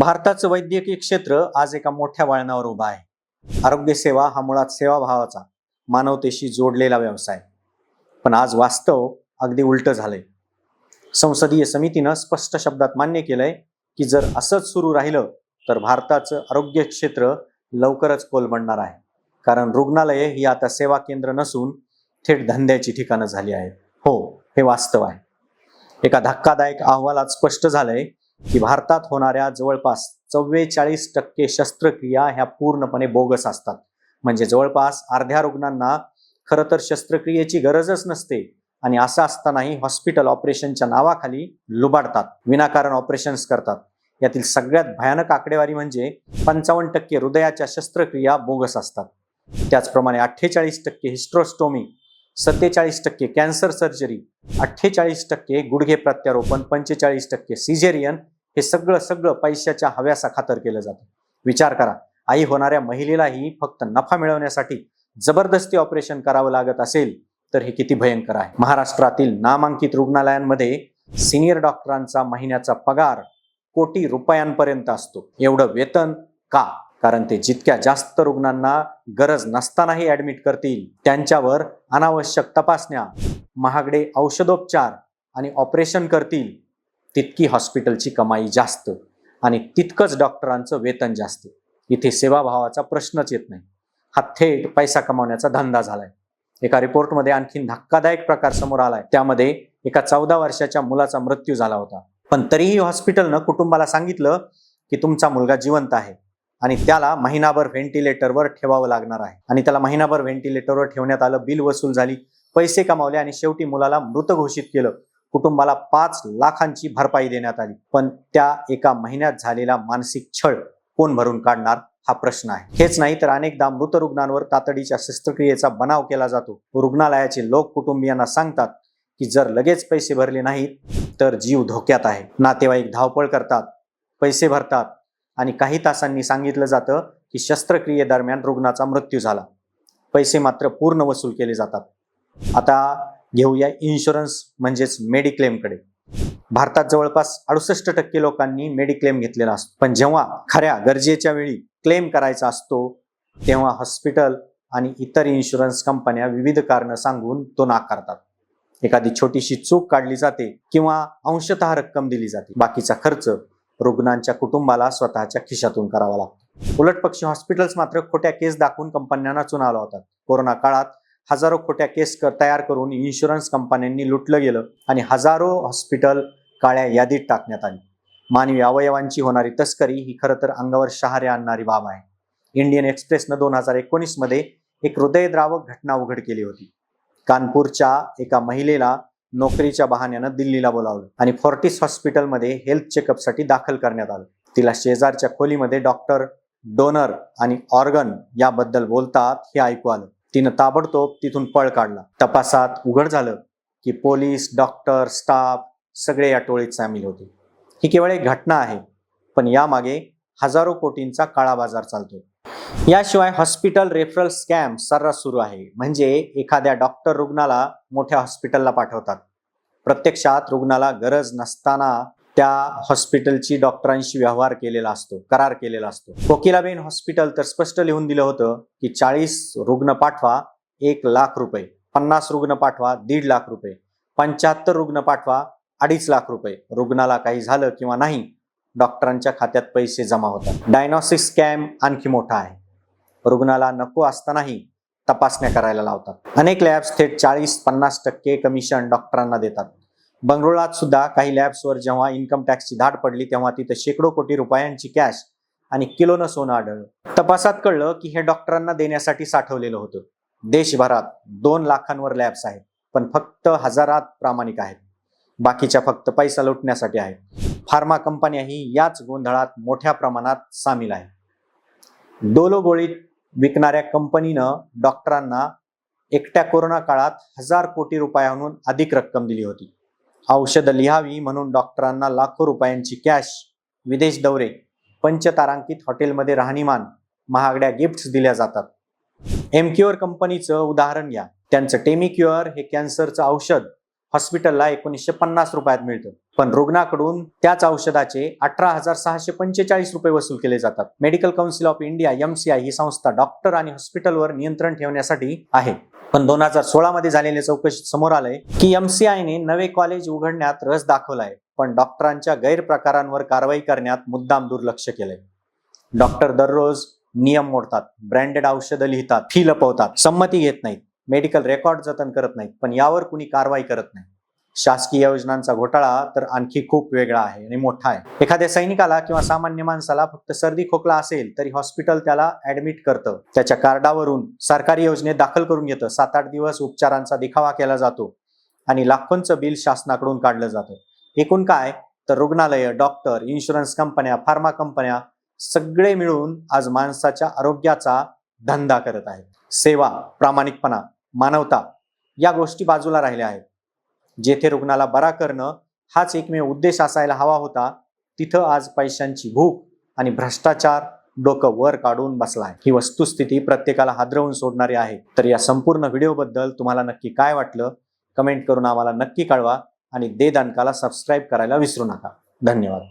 भारताचं वैद्यकीय क्षेत्र आज एका मोठ्या वळणावर उभा आहे. आरोग्य सेवा हा मुळात सेवाभावाचा मानवतेशी जोडलेला व्यवसाय. पण आज वास्तव अगदी उलट झालंय. संसदीय समितीनं स्पष्ट शब्दात मान्य केलंय की जर असंच सुरू राहिलं तर भारताचं आरोग्य क्षेत्र लवकरच कोलमडणार आहे. कारण रुग्णालये ही आता सेवा केंद्र नसून थेट धंद्याची ठिकाणं झाली आहेत. हो हे वास्तव आहे. एका धक्कादायक अहवालात स्पष्ट झालंय की भारतात होणाऱ्या जवळपास चव्वेचाळीस टक्के शस्त्रक्रिया ह्या पूर्णपणे बोगस असतात. म्हणजे जवळपास अर्ध्या रुग्णांना खरं तर शस्त्रक्रियेची गरजच नसते आणि असं असतानाही हॉस्पिटल ऑपरेशनच्या नावाखाली लुबाडतात विनाकारण ऑपरेशन्स करतात. यातील सगळ्यात भयानक आकडेवारी म्हणजे पंचावन्न टक्के हृदयाच्या शस्त्रक्रिया बोगस असतात. त्याचप्रमाणे अठ्ठेचाळीस टक्के हिस्ट्रोस्टोमी सत्तेचाळीस टक्के कॅन्सर सर्जरी अठ्ठेचाळीस टक्के गुडघे प्रत्यारोपण पंचेचाळीस टक्के सिझेरियन हे सगळं सगळं पैशाच्या हव्यासा खातर केलं जातं. विचार करा आई होणाऱ्या महिलेलाही फक्त नफा मिळवण्यासाठी जबरदस्ती ऑपरेशन करावं लागत असेल तर हे किती भयंकर आहे. महाराष्ट्रातील नामांकित रुग्णालयांमध्ये सिनियर डॉक्टरांचा महिन्याचा पगार कोटी रुपयांपर्यंत असतो. एवढं वेतन का? कारण ते जितक्या जास्त रुग्णांना गरज नसतानाही ऍडमिट करतील त्यांच्यावर अनावश्यक तपासण्या महागडे औषधोपचार आणि ऑपरेशन करतील. तितकी हॉस्पिटलची कमाई जास्त आणि तितकंच डॉक्टरांचं वेतन जास्त. इथे सेवाभावाचा प्रश्नच येत नाही. हा थेट पैसा कमावण्याचा धंदा झालाय. एका रिपोर्टमध्ये आणखीन धक्कादायक प्रकार समोर आलाय. त्यामध्ये एका चौदा वर्षाच्या मुलाचा मृत्यू झाला होता. पण तरीही हॉस्पिटलनं कुटुंबाला सांगितलं की तुमचा मुलगा जिवंत आहे. आणि त्याला महिनाभर व्हेंटिलेटरवर ठेवावं लागणार आहे. आणि त्याला महिनाभर व्हेंटिलेटरवर ठेवण्यात आलं बिल वसूल झाली पैसे कमावले आणि शेवटी मुलाला मृत घोषित केलं. कुटुंबाला पाच लाखांची भरपाई देण्यात आली. पण त्या एका महिन्यात झालेला मानसिक छळ कोण भरून काढणार हा प्रश्न आहे. हेच नाही तर अनेकदा मृत रुग्णांवर तातडीच्या शस्त्रक्रियेचा बनाव केला जातो. रुग्णालयाचे लोक कुटुंबियांना सांगतात की जर लगेच पैसे भरले नाहीत तर जीव धोक्यात आहे. नातेवाईक धावपळ करतात पैसे भरतात आणि काही तासांनी सांगितलं जातं की शस्त्रक्रियेदरम्यान रुग्णाचा मृत्यू झाला. पैसे मात्र पूर्ण वसूल केले जातात. आता घेऊया इन्शुरन्स म्हणजेच मेडिक्लेमकडे भारतात जवळपास अडुसष्ट टक्के लोकांनी मेडिक्लेम घेतलेला असतो. पण जेव्हा खऱ्या गरजेच्या वेळी क्लेम करायचा असतो तेव्हा हॉस्पिटल आणि इतर इन्शुरन्स कंपन्या विविध कारणं सांगून तो नाकारतात एखादी छोटीशी चूक काढली जाते किंवा अंशतः रक्कम दिली जाते. बाकीचा खर्च रुग्णांच्या कुटुंबाला स्वतःच्या खिशातून करावा लागतो. उलट पक्षी हॉस्पिटल्स मात्र खोट्या केस दाखवून कंपन्यांना चुनावला होतात कोरोना काळात हजारो खोट्या केस कर तयार करून इन्शुरन्स कंपन्यांनी लुटलं गेलं आणि हजारो हॉस्पिटल काळ्या यादीत टाकण्यात आली. मानवी अवयवांची होणारी तस्करी ही खरं तर अंगावर शहारे आणणारी बाब आहे. इंडियन एक्सप्रेसनं दोन हजार एकोणीसमध्ये एक हृदयद्रावक घटना उघड केली होती. कानपूरच्या एका महिलेला नोकरीच्या बहाण्यानं दिल्लीला बोलावलं आणि फोर्टिस हॉस्पिटलमध्ये हेल्थ चेकअपसाठी दाखल करण्यात आलं. तिला शेजारच्या खोलीमध्ये डॉक्टर डोनर आणि ऑर्गन याबद्दल बोलतात हे ऐकू आलं. तिनं ताबडतोब तिथून पळ काढला. तपासात उघड झालं की पोलीस डॉक्टर स्टाफ सगळे या टोळीत सामील होते. ही केवळ एक घटना आहे पण यामागे हजारो कोटींचा काळा बाजार चालतोय. याशिवाय हॉस्पिटल रेफरल स्कॅम सर्रास सुरू आहे. म्हणजे एखाद्या डॉक्टर रुग्णाला मोठ्या हॉस्पिटलला पाठवतात. प्रत्यक्षात रुग्णाला गरज नसताना त्या हॉस्पिटलची डॉक्टरांशी व्यवहार केलेला असतो करार केलेला असतो. कोकिलाबेन हॉस्पिटल तर स्पष्ट लिहून दिलं होतं की चाळीस रुग्ण पाठवा एक लाख रुपये. पन्नास रुग्ण पाठवा दीड लाख रुपये. पंच्याहत्तर रुग्ण पाठवा अडीच लाख रुपये. रुग्णाला काही झालं किंवा नाही डॉक्टरांच्या खात्यात पैसे जमा होतात. डायनॉसिस स्कॅम आणखी मोठा आहे. रुग्णाला नको असतानाही तपासण्या करायला लावतात. अनेक लॅब्स थेट चाळीस पन्नास टक्के कमिशन डॉक्टरांना देतात. बंगळुरात सुद्धा काही लॅब्सवर जेव्हा इन्कम टॅक्सची धाड पडली तेव्हा तिथं शेकडो कोटी रुपयांची कॅश आणि किलोनं सोनं आढळलं. तपासात कळलं की हे डॉक्टरांना देण्यासाठी साठवलेलं होतं. देशभरात दोन लाखांवर लॅब्स आहेत पण फक्त हजारात प्रामाणिक आहेत. बाकीच्या फक्त पैसा लुटण्यासाठी आहेत. फार्मा कंपन्याही याच गोंधळात मोठ्या प्रमाणात सामील आहे डोलोगोळीत विकणाऱ्या कंपनीनं डॉक्टरांना एकट्या कोरोना काळात हजार कोटी रुपयाहून अधिक रक्कम दिली होती. औषधं लिहावी म्हणून डॉक्टरांना लाखो रुपयांची कॅश विदेश दौरे पंचतारांकित हॉटेलमध्ये राहणीमान महागड्या गिफ्ट्स दिल्या जातात. एमक्युअर कंपनीचं उदाहरण घ्या. त्यांचं टेमिक्युअर हे कॅन्सरचं औषध हॉस्पिटलला एकोणीसशे पन्नास रुपयात मिळतं. पण रुग्णाकडून त्याच औषधाचे अठरा हजार सहाशे पंचेचाळीस रुपये वसूल केले जातात. Medical Council of India MCI ही संस्था डॉक्टर आणि हॉस्पिटलवर नियंत्रण ठेवण्यासाठी आहे. पण दोन हजार सोळा मध्ये झालेल्या चौकशीत समोर आलंय की एमसीआयने नवे कॉलेज उघडण्यात रस दाखवलाय. पण डॉक्टरांच्या गैरप्रकारांवर कारवाई करण्यात मुद्दाम दुर्लक्ष केलंय. डॉक्टर दररोज नियम मोडतात ब्रँडेड औषधं लिहितात फी लपवतात संमती घेत नाहीत. मेडिकल रेकॉर्ड जतन करत नाहीत पण यावर कुणी कारवाई करत नाही. शासकीय योजनांचा घोटाळा तर आणखी खूप वेगळा आहे आणि मोठा आहे. एखाद्या सैनिकाला किंवा सामान्य माणसाला फक्त सर्दी खोकला असेल तरी हॉस्पिटल त्याला ऍडमिट करतं. त्याच्या कार्डावरून सरकारी योजनेत दाखल करून घेतं. सात आठ दिवस उपचारांचा दिखावा केला जातो आणि लाखोंचं बिल शासनाकडून काढलं जातं. एकूण काय? तर रुग्णालय डॉक्टर इन्शुरन्स कंपन्या फार्मा कंपन्या सगळे मिळून आज माणसाच्या आरोग्याचा धंदा करत आहेत. सेवा प्रामाणिकपणा मानवता या गोष्टी बाजूला राहिल्या आहेत. जेथे रुग्णाला बरा करणं हाच एकमेव उद्देश असायला हवा होता तिथं आज पैशांची भूक आणि भ्रष्टाचार डोकं वर काढून बसलाय. ही वस्तुस्थिती प्रत्येकाला हादरवून सोडणारी आहे. तर या संपूर्ण व्हिडिओबद्दल तुम्हाला नक्की काय वाटलं? कमेंट करून आम्हाला नक्की कळवा आणि दे दणकाला सबस्क्राईब करायला विसरू नका. धन्यवाद.